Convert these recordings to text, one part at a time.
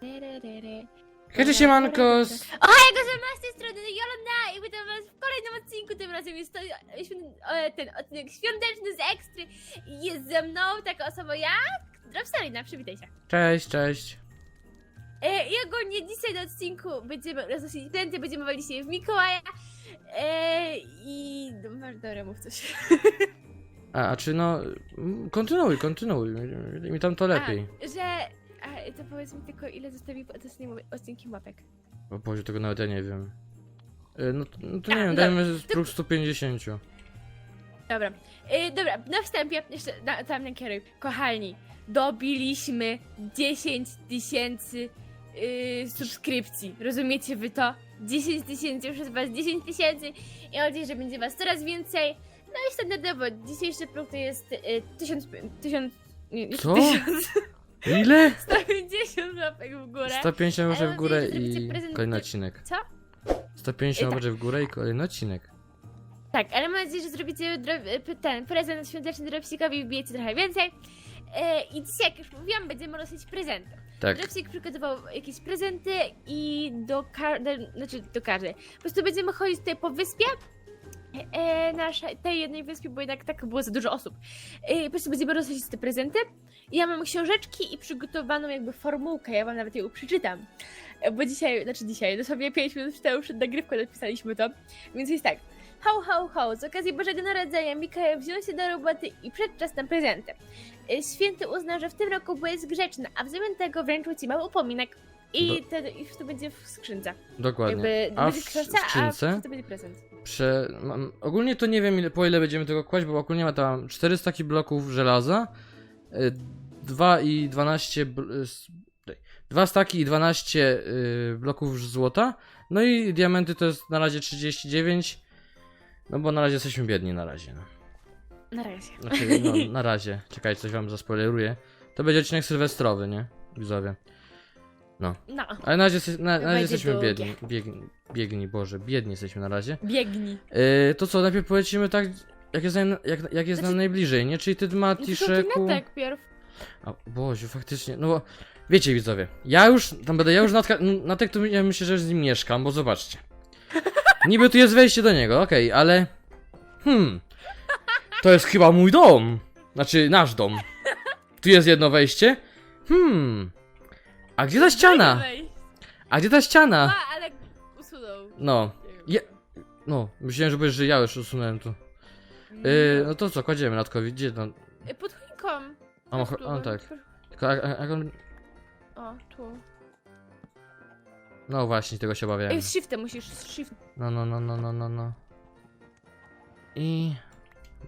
Hej, siemanko! O, hej, z tej strony Jolanda i witam was w kolejnym odcinku, tym razem jest to e, ten odcinek świąteczny z Ekstry i jest ze mną taka osoba jak Dropstarina, przywitaj się. Cześć, cześć. E, I ogólnie dzisiaj na odcinku będziemy roznosić prezenty, będziemy walić się w Mikołaja e, i... no, masz dobra, mów coś. A, a czy no... mm, Kontynuuj, kontynuuj. Mi- Mi tam to lepiej. A, że... To powiedz mi tylko, ile zostawi po ostatnim odcinkiem łapek. O Boże, tego nawet ja nie wiem. E, No, to- no to nie A, wiem, dobra. dajmy próg 150. Dobra, yy, dobra, na wstępie jeszcze na, tam na kieruj. Kochani, dobiliśmy 10 tysięcy yy, subskrypcji. Rozumiecie wy to? 10 tysięcy, już jest was 10 tysięcy i mam nadzieję, że będzie was coraz więcej. No i standardowo, dzisiejszy próg to jest yy, 1000, 1000, nie, nie, Co? 1000, Ile? 150 łapek w górę. 150 Ale może w górę nadzieję, że i zrobicie prezent- kolejny odcinek. Co? 150 I tak. może w górę i kolejny odcinek. Tak, ale mam nadzieję, że zrobicie dro- ten prezent świąteczny Dropsikowi i wbijecie trochę więcej. E, I dzisiaj, jak już mówiłam, będziemy nosić prezenty. Tak. Dropsik przygotował jakieś prezenty i do każdej, znaczy do każdej. Po prostu będziemy chodzić tutaj po wyspie. E, naszej, tej jednej wyspie, bo jednak tak było za dużo osób. E, po prostu będziemy roznosić te prezenty. Ja mam książeczki i przygotowaną jakby formułkę, ja wam nawet ją przeczytam. E, Bo dzisiaj, znaczy dzisiaj, dosłownie 5 minut temu przed nagrywką napisaliśmy to. Więc jest tak. Ho, ho, ho, z okazji Bożego Narodzenia Mikołaj wziął się do roboty i przed czas na prezenty. Y, Święty uznał, że w tym roku byłeś grzeczny, a w zamian tego wręczył ci mały upominek. I, Do- te, i to będzie w skrzynce. Dokładnie. Jakby A w skrzynce? a to będzie prezent. Prze... Mam... Ogólnie to nie wiem ile, po ile będziemy tego kłaść, bo ogólnie ma tam 400 takich bloków żelaza, 2 i 12... bl- s- daj, Dwa staki i 12 y, bloków złota. No i diamenty to jest na razie 39. No bo na razie jesteśmy biedni na razie. No. Na razie. Znaczy, no, na razie. Czekajcie, coś wam zaspoileruję. To będzie odcinek sylwestrowy, nie? Widzowie. No, Ale na razie, na, na razie Będzie jesteśmy długie. biedni. Biegni, biegni, Boże, biedni jesteśmy na razie. biegnij. Yy, to co, najpierw powiedzmy tak, jak jest, nam, jak, jak jest nam Znaczy- najbliżej, nie? Czyli ty Mati, Szeku... tak pierw. A, Boziu, faktycznie, no bo... Wiecie widzowie, ja już, tam będę, ja już na, na tak to ja myślę, że z nim mieszkam, bo zobaczcie. Niby tu jest wejście do niego, okej, ale... Hmm... To jest chyba mój dom. Znaczy, nasz dom. Tu jest jedno wejście. Hmm... A gdzie ta ściana? Wejść. A gdzie ta ściana? A, ale usunął. No, je... No, myślałem, że powiesz, że ja już usunąłem tu. Yy, no to co, kładziemy Natkowi, gdzie tam... Y, Pod choinką. A, Tu, a tak. Tylko, a, a, on... O, tu. No właśnie, tego się obawiałem. Ej, z shiftem musisz, z shift. No, no, no, no, no, no, no. I...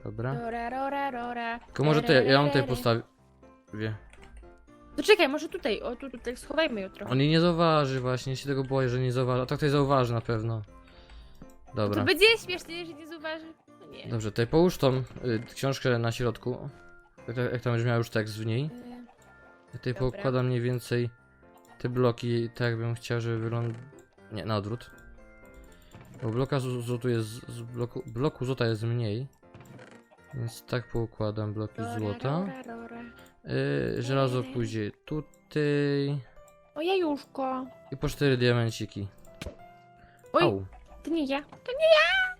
Dobra. Rora, rora, rora. Tylko może to ja, ja mam tutaj postawię. To czekaj, może tutaj, o tu, tutaj schowajmy ją trochę. On jej nie zauważy właśnie, się tego boję, że nie zauważy. A tak tutaj zauważy na pewno. Dobra. To będzie śmiesznie, że nie zauważy. No nie. Dobrze, tutaj połóż tą y, książkę na środku. Jak, jak tam już miał już tekst w niej. Y, Ja tutaj Dobra. pokładam mniej więcej te bloki tak jakbym chciał, żeby wyglądał... Nie, na odwrót. Bo bloka z- złotu jest... Z bloku, bloku złota jest mniej. Więc tak poukładam bloki Rora, złota. rora, rora. Yy, żelazo pójdzie tutaj. O jajuszko. I po cztery diamenciki. Oj, Au. to nie ja. To nie ja.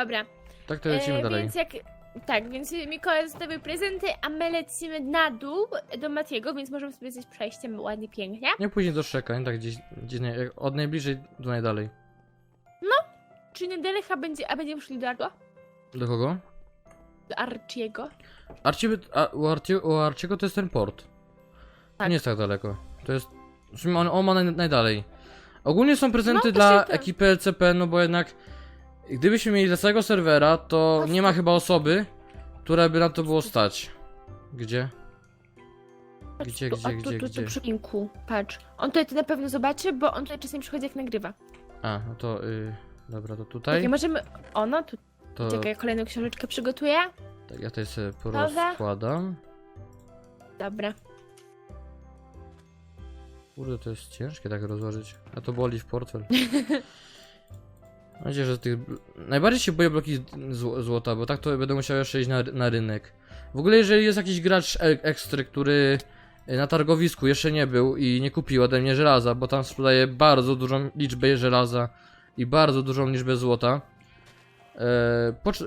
Dobra. Tak to lecimy e, dalej. Więc jak... Tak, więc Mikołaj zostawił prezenty, a my lecimy na dół do Matiego, więc możemy sobie zejść przejściem ładnie, pięknie. Nie później do Szeka, nie tak gdzieś, gdzieś nie, jak od najbliżej do najdalej. Czy Nedelecha będzie, a będziemy szli do Argo? Do kogo? Archiego? Arci, a, u, Arci, u Arciego to jest ten port. To Tak. nie jest tak daleko. To jest. w sumie On, on ma naj, najdalej. Ogólnie są prezenty No, dla ten- ekipy LCP, no bo jednak. Gdybyśmy mieli dla całego serwera, to nie ma chyba osoby, która by na to było stać. Gdzie? Patrz Gdzie, tu, gdzie, o, tu, gdzie, tu, gdzie? Tu przy linku. Patrz. On tutaj to na pewno zobaczy, bo on tutaj czasem przychodzi jak nagrywa. A, no to. Y, dobra, to tutaj. możemy... O, no tu. To, Czekaj, kolejną książeczkę przygotuję. tak, ja tutaj sobie porozkładam. Dobra. Kurde, to jest ciężkie tak rozłożyć. A to boli w portfel. Mam nadzieję, że tych... Najbardziej się boję bloki zł złota, bo tak to będę musiał jeszcze iść na, na rynek. W ogóle jeżeli jest jakiś gracz ekstry, który y, na targowisku jeszcze nie był i nie kupił ode mnie żelaza, bo tam sprzedaje bardzo dużą liczbę żelaza i bardzo dużą liczbę złota. E, pocz-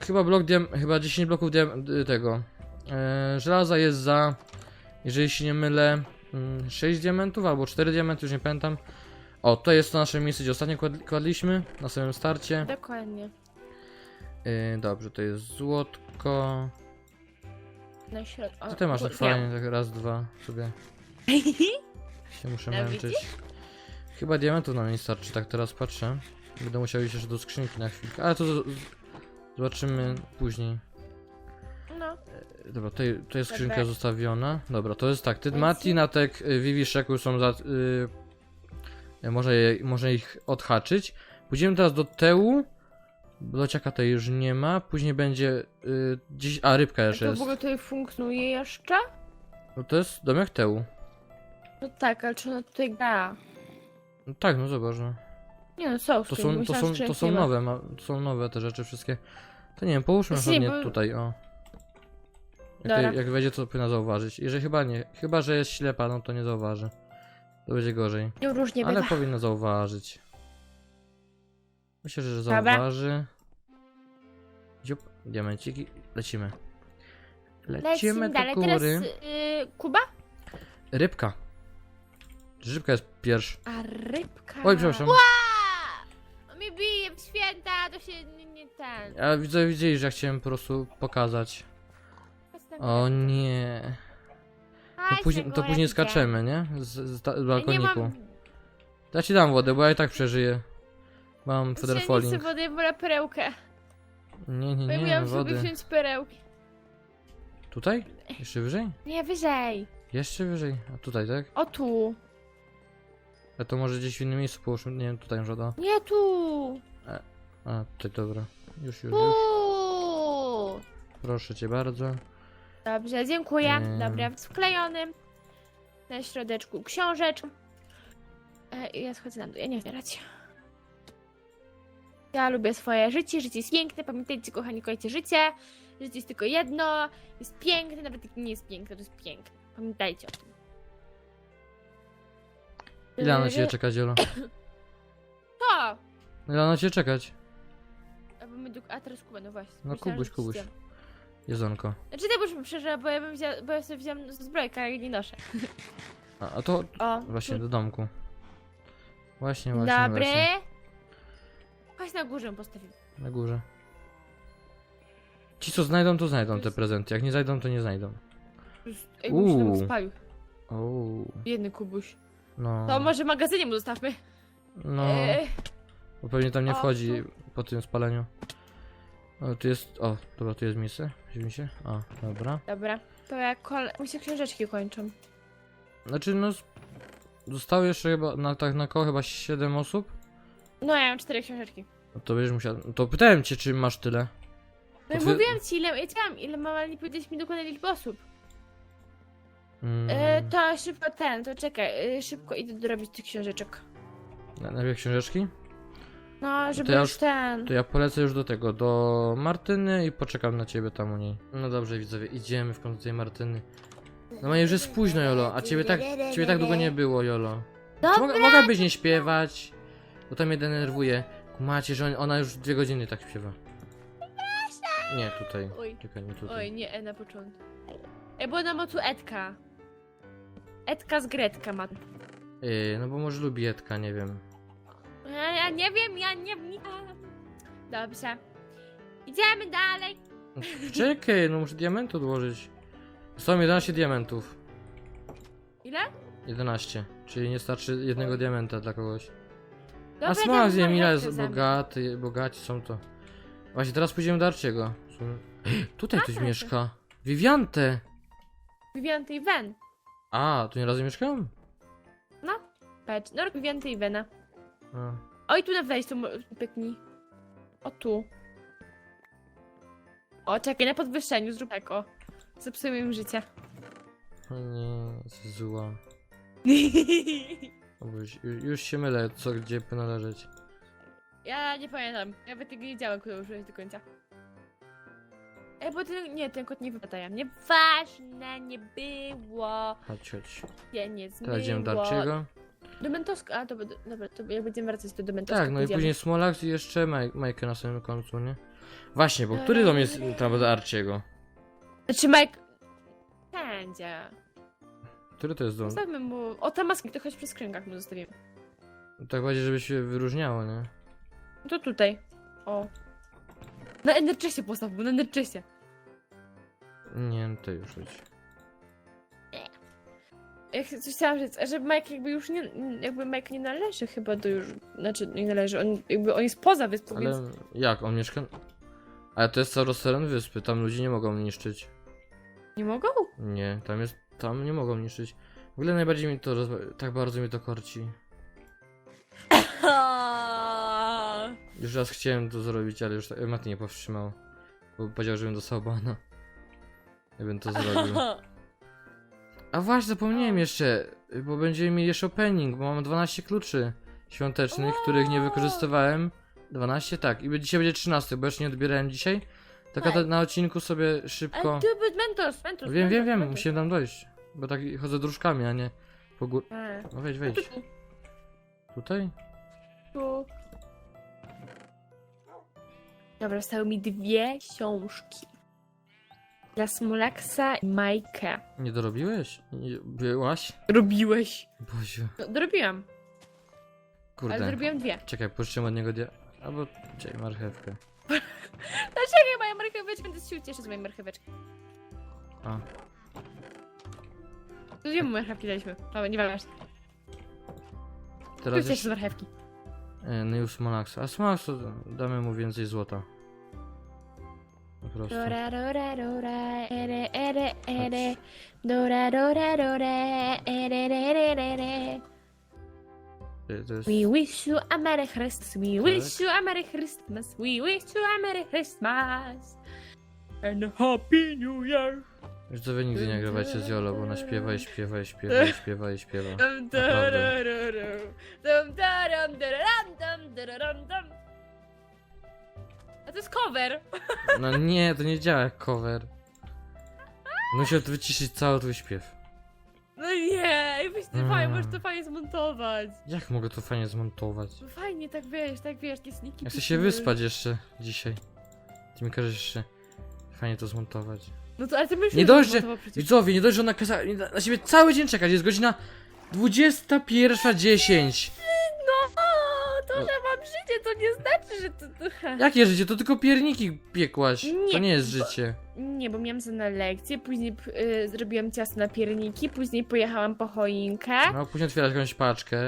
chyba blok diam- chyba 10 bloków diam- y, tego e, żelaza jest za, jeżeli się nie mylę, mm, 6 diamentów albo 4 diamenty, już nie pamiętam. O, to jest to nasze miejsce, gdzie ostatnio kład- kładliśmy na samym starcie. Dokładnie. Yy, dobrze, to jest złotko. Na środku. Tutaj masz tak fajnie, tak raz, dwa sobie się muszę No, męczyć. widzisz? Chyba diamentów nam nie starczy, tak teraz patrzę. Będę musiał iść jeszcze do skrzynki na chwilkę, ale to z- z- zobaczymy później. No. Yy, Dobra, tutaj, to jest skrzynka Dobra. zostawiona. Dobra, to jest tak. Ty, Więc- Mati, Natek, y, Vivi, Szeku są za... Yy, może, je, może ich odhaczyć. Pójdziemy teraz do Tełu. Blociaka tej już nie ma. Później będzie... Gdzieś... A, rybka jeszcze To jest. w ogóle tutaj funkcjonuje jeszcze? No to jest domek Tełu. No tak, ale czy ona tutaj gra? No tak, no zobacz. No. Nie no, są To tutaj, są, to są, że to są nowe, ma, to są nowe te rzeczy wszystkie. To nie wiem, połóżmy Właśnie, bo- tutaj, o. Jak, Dobra. to, jak wejdzie, to powinna zauważyć. Jeżeli chyba nie, chyba że jest ślepa, no to nie zauważy. To będzie gorzej. Nie różnie Ale bywa. powinna zauważyć. Myślę, że Dobra. zauważy. Dziup, diamenciki, lecimy. Lecimy Lecimy do dalej. góry. Teraz y, Kuba? Rybka. Rybka jest pierwsza. A rybka. Oj, przepraszam. To się nie, nie ten. Ja widzę, widzieli, że ja chciałem po prostu pokazać. O nie. To, później, to później skaczemy, nie? Z, z, ta- z Nie balkoniku. mam, Ja ci dam wodę, bo ja i tak przeżyję. Mam ja nie federfoling. chcę wody, wolę perełkę. Nie, nie, Bo ja nie, miałam sobie wody. wziąć perełki. Tutaj? Jeszcze wyżej? Nie, wyżej. Jeszcze wyżej. A tutaj, tak? O tu. A to może gdzieś w innym miejscu połóżmy. Nie wiem, tutaj może da. Nie tu. A, tutaj, dobra. Już, już, już. Proszę cię bardzo. Dobrze, dziękuję. Em. Dobra, w sklejonym. Na środeczku książeczka. E, ja schodzę na dół, ja nie zbierać. Ja lubię swoje życie, życie jest piękne, pamiętajcie kochani, kochajcie życie. Życie jest tylko jedno, jest piękne, nawet jak nie jest piękne, to jest piękne. Pamiętajcie o tym. Ile na ciebie czekać, Jolo? To! Ile na ciebie czekać? A, bo my do- a teraz Kuba, no właśnie. No, Myślałam, Kubuś, że Kubuś. tam. Jedzonko. Znaczy ty już bym przeżyła, bo ja bym wzięła, bo ja sobie wziąłam zbrojkę, a ja nie noszę. A, a to O, właśnie tu- do domku. Właśnie, właśnie, Dobry. właśnie. Chodź na górze ją postawimy. Na górze. Ci co znajdą, to znajdą te prezenty. Jak nie znajdą, to nie znajdą. Ej, Uuu. Uuu. się spalił. Ouu. Biedny Kubuś. No. To może w magazynie mu zostawmy. No. E, Bo pewnie tam nie o, wchodzi po tym spaleniu. O, tu jest. O, dobra, tu jest miejsce. Weźmie się. O, dobra. dobra, to jak kole... Mi się książeczki kończą. Znaczy, no. z- Zostało jeszcze chyba, na, tak na koło chyba 7 osób. No ja mam cztery książeczki. No to będziesz musiał. To pytałem cię, czy masz tyle. No i To ty- mówiłam ci ile, ja chciałam ile mam, ale nie powiedziałeś mi dokładnie liczby osób. Mm, E, to szybko ten, to czekaj, e, szybko idę dorobić tych książeczek. na- Najpierw książeczki? No, żeby ja już już- ten... To ja polecę już do tego, do Martyny i poczekam na ciebie tam u niej. No dobrze, widzowie, idziemy w końcu do tej Martyny. No ma już jest późno, Jolo, a ciebie tak, ciebie tak długo nie było, Jolo. Czy Dobra, mogę, mogłabyś nie śpiewać? Bo to mnie denerwuje. Kumacie, że on, ona już dwie godziny tak śpiewa. Nie, tutaj. Oj. Czekaj, nie tutaj. Oj, nie, E na początku. E, bo na mocu Edka. Edka z Gretka ma. Yy, no bo może lubi Edka, nie wiem. Ja, ja nie wiem, ja nie wnikam. Dobrze. Idziemy dalej. Czekaj, no muszę diamenty odłożyć. Są 11 diamentów. Ile? 11. Czyli nie starczy jednego diamenta dla kogoś. Dobra, A smak ile marchewkę jest bogaty, bogaci są to. Właśnie teraz pójdziemy do Arciego. Są- Tutaj ktoś tak. mieszka. Viviante! Viviante i Wen. A, tu nie razem mieszkałem? Patrz, no Viviante i Wena. A. Oj, tu na wejściu mo- pyknij. O tu. O, czekaj, na podwyższeniu zrób tak, o. Zepsuję im życie. O nie, jest zła. Już, już już się mylę, co gdzie powinno leżeć. ja nie pamiętam. Ja by tego nie wiedziałam, kto użyłeś do końca. E, bo ten, nie, ten kot nie wypadaja. Nieważne, nie było. Chodź, chodź. Nie, nie zmyło. Teraz idziemy do. Do Mentoska, a to, dobra, to jak będziemy wracać do Mentoska Tak, no i pójdziemy. później Smolax i jeszcze Maj- Majkę na samym końcu, nie? Właśnie, bo który dom jest tam do Archiego? Znaczy Mike... Będzie. Który to jest dom? Zostawmy mu... O, ta maska, to choć przy skrzynkach mu zostawimy. Tak bardziej, żeby się wyróżniało, nie? To tutaj. O. Na Enderchessie postaw mu, na Enderchessie. Nie, no to już chodź. Ja coś chciałam rzec, że Mike jakby już nie, jakby Mike nie należy chyba do już, znaczy nie należy, on jakby on jest poza wyspą, Ale więc jak, on mieszka... Ale to jest cały teren wyspy, tam ludzie nie mogą niszczyć. nie mogą? Nie, tam jest... tam nie mogą niszczyć. W ogóle najbardziej mi to... Tak bardzo mi to korci. Już raz chciałem to zrobić, ale już tak- nie powstrzymał. Bo powiedział, żebym dostał bana. Ja bym to zrobił. A właśnie, zapomniałem jeszcze, bo będziemy mieli jeszcze opening, bo mamy 12 kluczy świątecznych, których nie wykorzystywałem. 12? Tak, i dzisiaj będzie 13, bo jeszcze nie odbierałem dzisiaj. Taka ta, na odcinku sobie szybko... Ale tu był Mentos, Mentos. Wiem, wiem, wiem, musiałem tam dojść. Bo tak chodzę dróżkami, a nie po górę. A, No wejdź, wejdź. tu, Tutaj? tu. Dobra, zostały mi dwie książki. Dla Smolaksa i Majka. Nie dorobiłeś? Nie, byłaś? Robiłeś. Boziu, No, dorobiłam, ale kurde. zrobiłam dwie. Czekaj, pożyczymy od niego dia... Albo, czekaj, marchewkę. Dlaczego moja marcheweczka? Będę się cieszyć z mojej marcheweczki. A, To dwie mu marchewki daliśmy. Dobra, nie ważne. teraz Cieszę się z jeszcze... marchewki. E, no i u Smolaxa. A Smolaxu damy mu więcej złota. Prostu. Dora, dora, dora, ere, ere, ere. Dora, dora, dora, ere, ere, ere, ere. To jest... We wish you a Merry Christmas. We wish you a Merry Christmas. We wish you a Merry Christmas. And a Happy New Year. Już to wy nigdy nie grywajcie z Jolo, bo ona śpiewa i śpiewa i śpiewa i śpiewa i śpiewa. Dum, dararara. Dum, daram, dararam, dum, dararam, dum. A to jest cover. No nie, to nie działa jak cover. Muszę wyciszyć cały twój śpiew. No nie, weź ty Mm. fajnie, możesz to fajnie zmontować. Jak mogę to fajnie zmontować? No fajnie, tak wiesz, tak wiesz, takie sniki. Ja chcę się wyspać jeszcze dzisiaj. Ty mi każesz jeszcze fajnie to zmontować. No to ale ty myślisz, Nie że dość, że-. Widzowie, nie dość, że ona kazała na na siebie cały dzień czekać. Jest godzina 21.10. To, że mam życie, to nie znaczy, że to... to... Jakie życie? To tylko pierniki piekłaś. To Nie, nie jest życie. Nie, bo miałam za na lekcję, później y, zrobiłam ciasto na pierniki, później pojechałam po choinkę. No, później otwierasz jakąś paczkę,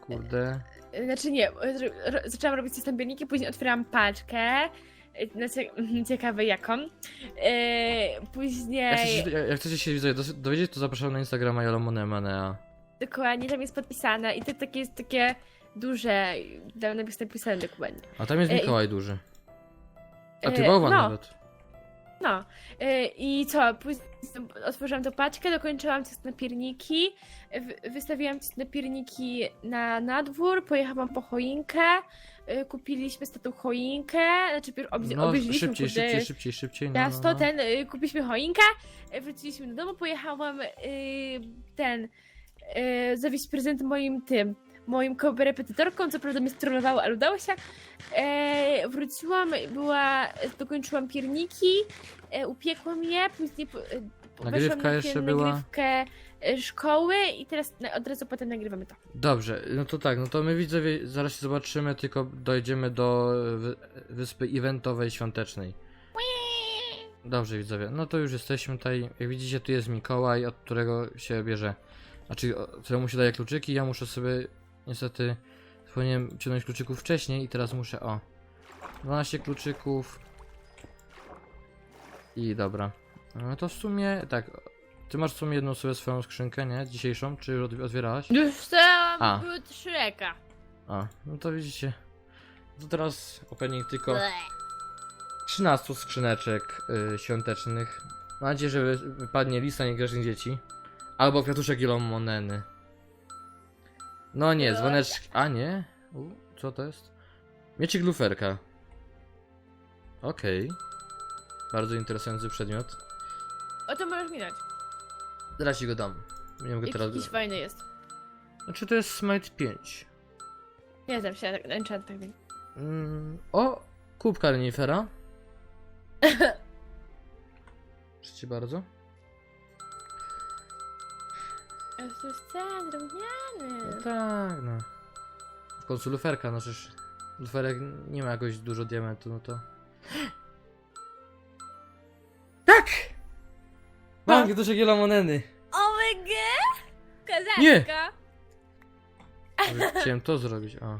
kurde. Y, Znaczy nie, y, ro, zaczęłam robić ciasto na pierniki, później otwierałam paczkę. y, No, cie, ciekawe jaką. Y, Jak później... chcecie, jak- jak chcecie się widzowie dos- dowiedzieć, to zapraszam na Instagrama Jolomonemanea. Dokładnie, tam jest podpisane i to takie jest takie duże, tam jest napisane dokładnie. A tam jest Ej. Mikołaj duży. A ty E, bałwan no. nawet. No y, i co, później otworzyłam tą paczkę, dokończyłam ciasto na pierniki, wy- wystawiłam ciasto na pierniki na, na dwór, pojechałam po choinkę, kupiliśmy z tatą choinkę, znaczy obie, No, obejrzeliśmy szybciej, szybciej, szybciej, szybciej. No, miasto, no, no. ten, kupiliśmy choinkę, wróciliśmy do domu, pojechałam ten, zawieźć prezent moim tym, moim korepetytorkom, co prawda mnie strollowało, ale udało się. E, wróciłam, była, dokończyłam pierniki, e, upiekłam je, później e, Nagrywka na jeszcze była. nagrywkę e, szkoły i teraz na, od razu potem nagrywamy to. Dobrze, no to tak, no to my widzowie zaraz się zobaczymy, tylko dojdziemy do wy wyspy eventowej świątecznej. Dobrze widzowie, no to już jesteśmy tutaj. Jak widzicie, tu jest Mikołaj, od którego się bierze, znaczy, któremu się daje kluczyki. Ja muszę sobie, niestety, powinienem ciągnąć kluczyków wcześniej i teraz muszę, o, 12 kluczyków. I dobra. No to w sumie, tak, ty masz w sumie jedną sobie swoją skrzynkę, nie? Dzisiejszą, czy już otw- otwierałaś? Już A. były Shreka. A, no to widzicie. To teraz opening tylko 13 skrzyneczek y, świątecznych. Mam nadzieję, że wy- wypadnie lista niegrzecznych dzieci. Albo kwiatuszek Moneny. No nie, dzwoneczki. A nie? U, co to jest? Mieczyk luferka. Okej. Bardzo interesujący przedmiot. O to możesz mi dać. Teraz ci go dam. Nie mogę teraz. Jakiś fajny jest. Znaczy to jest Smite 5. Nie znam się na enchantach, więc... Mm, o! Kubka renifera. Proszę bardzo. Ale To jest ten drewniany. No tak, no. W końcu luferka, no przecież luferek nie ma jakoś dużo diamentu, no to... Tak! Mam No. dużo gielomoneny. OMG! Kazaczka! Nie! Ale Chciałem to zrobić, a.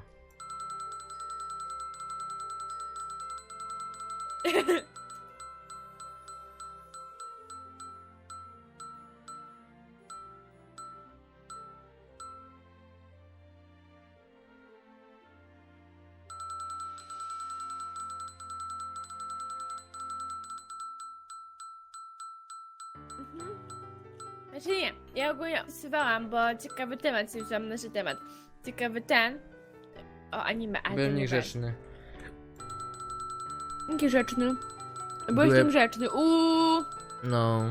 Znaczy nie, ja ogólnie opisywałam, bo ciekawy temat sobie wziąłam nasz temat. Ciekawy ten. O anime, ale Byłem niegrzeczny. Jaki. Byłeś Byłem- tym grzeczny. Uuu. No.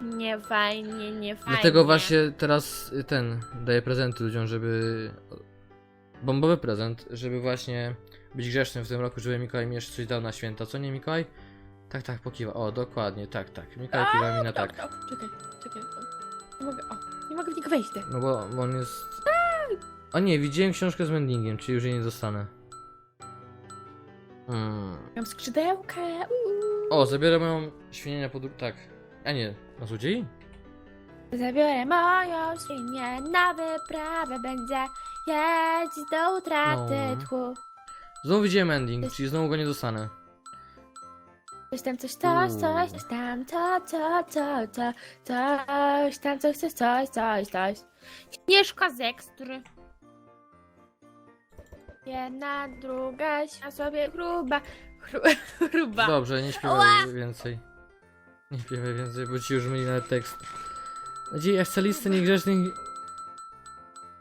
Nie fajnie, nie fajnie. Dlatego właśnie teraz y, ten daję prezenty ludziom, żeby. Bombowy prezent, żeby właśnie być grzecznym w tym roku, żeby Mikołaj mi jeszcze coś dał na święta. Co nie, Mikołaj? Tak, tak, pokiwa. O, dokładnie, tak, tak. Mikołaj kiwa mi na tak. O, czekaj, czekaj. O. Nie mogę, o. Nie mogę w niego wejść. No bo, bo on jest. A nie, widziałem książkę z mendingiem, czyli już jej nie dostanę. Hmm. Mam skrzydełkę. Uuu. O, zabiorę moją świnię pod... Tak. A nie, na złodziei? Zabiorę moją świnię na wyprawę. Będzie jeździć do utraty No. tchu. Znowu widziałem ending, czyli znowu go nie dostanę. Coś tam, coś, coś, coś, coś tam, to, to, to, to, coś tam, coś, coś, coś, coś, coś. Śnieżka z ekstry. Jedna, druga, a sobie gruba, chru, gruba. Dobrze, nie śpiewaj więcej. Nie śpiewaj więcej, bo ci już myli nawet tekst. Gdzie ja chcę listę niegrzecznych...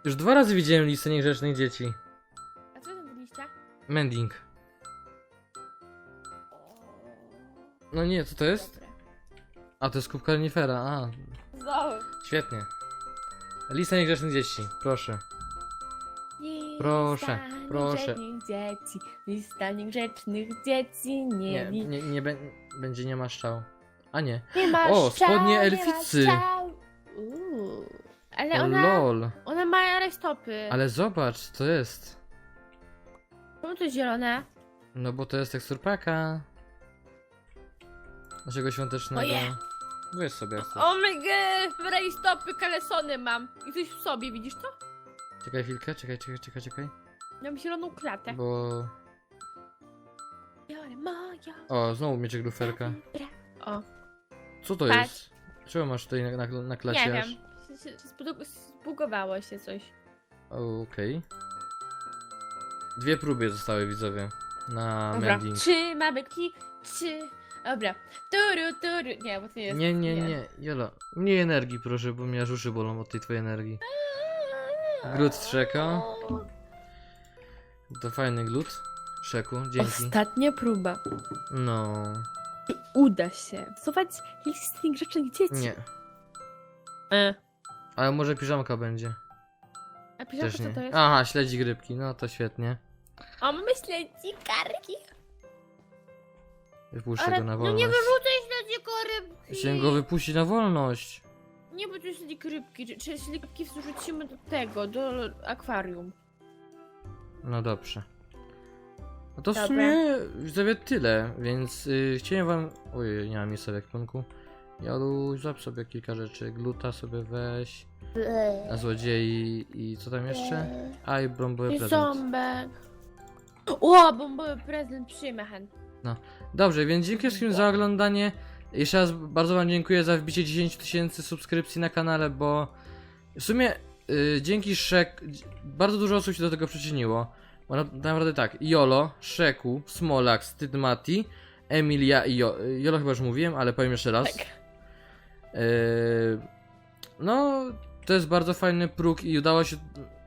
Już dwa razy widziałem listę niegrzecznych dzieci. A co tam byliście? Mending. No nie, co to jest? Dobre. A, to jest kubka renifera, a. Znowu. Świetnie. Lista niegrzecznych dzieci, proszę. Proszę, Lista proszę. niegrzecznych dzieci, lista niegrzecznych dzieci, nie, Nie, nie, nie, nie bę- będzie nie ma szczał. A nie. nie ma O, spodnie nie ma elficy. Uuu. Ale O ona, lol. one mają rajstopy. Ale zobacz, co to jest. Czemu to zielone? No bo to jest teksturpaka. Naszego świątecznego. Oje. Weź sobie jak chcesz. O my god, rajstopy, kalesony mam. I coś w sobie, widzisz to? Czekaj chwilkę, czekaj, czekaj, czekaj, czekaj. Mam zieloną klatę. Bo... Biorę moją. O, znowu mieczek luferka. O, Co to Patrz. jest? Czemu masz tutaj na, na, na klacie nie aż? wiem. Zbugowało się coś. Okej. Dwie próby zostały widzowie. Na Dobra, mending. trzy mamy kki, trzy. Dobra. Turu, turu. Nie, bo to nie jest. Nie, nie, nie. Jola, mniej energii proszę, bo mnie aż uszy bolą od tej twojej energii. Glut trzeka. To fajny glut. Szeku, dzięki. Ostatnia próba. No, Czy uda się wsuwać listy grzecznych dzieci? nie. E. Ale może piżamka będzie. A piżamka Też co nie. to jest? Aha, śledzi grypki, no to świetnie. O, myślę ci karki. Wypuszczę Ale go na no wolność. nie wyrzucaj śledzi rybki. Chciałem go wypuścić na wolność. Nie, bo tu jest rybki. Czy, rybki wrzucimy do tego, do akwarium. No dobrze. No to w Dobra. sumie widzowie tyle, więc y, chciałem wam... Ojej, nie mam miejsca w ekwipunku. Jalu, złap sobie kilka rzeczy. Gluta sobie weź. Na złodziei i co tam jeszcze? A i brąbowy I prezent. ząbek. O, bombowy prezent przyjmę chętnie. Dobrze, więc dzięki wszystkim za oglądanie. Jeszcze raz bardzo wam dziękuję za wbicie 10 tysięcy subskrypcji na kanale, bo w sumie y, dzięki Szek bardzo dużo osób się do tego przyczyniło. Bo na, naprawdę tak, Jolo, Szeku, Smolak, Stydmati, Emilia i jo, Jolo chyba już mówiłem, ale powiem jeszcze raz. Tak. Y, no, to jest bardzo fajny próg i udało się.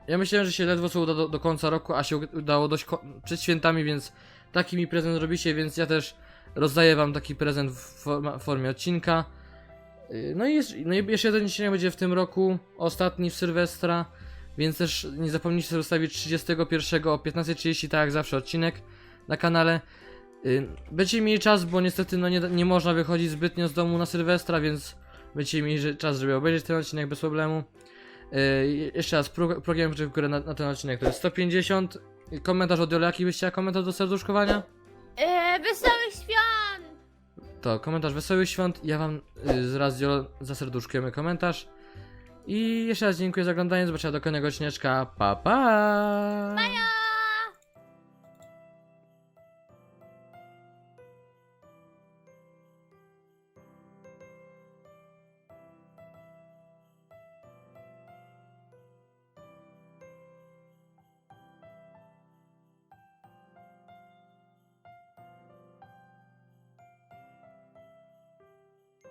Ja myślałem, że się ledwo co uda do, do końca roku, a się udało dość przed świętami, więc taki mi prezent robicie, więc ja też rozdaję wam taki prezent w formie odcinka. Y, No i, jest, no i jeszcze jeden odcinek będzie w tym roku, ostatni w Sylwestra, więc też nie zapomnijcie sobie ustawić 31 o 15.30, tak jak zawsze odcinek na kanale. Y, Będziecie mieli czas, bo niestety no nie, nie można wychodzić zbytnio z domu na Sylwestra, więc będziecie mieli czas, żeby obejrzeć ten odcinek bez problemu. Y, Jeszcze raz, pro- program w górę na, na ten odcinek to jest 150. Komentarz od Jola, jaki byś chciała komentarz do serduszkowania? E, wesołych świąt! To komentarz Wesołych Świąt. Ja wam y, zaraz Jolo zaserduszkujemy komentarz. I jeszcze raz dziękuję za oglądanie. Zobaczenia do kolejnego odcineczka. Pa pa! Maja!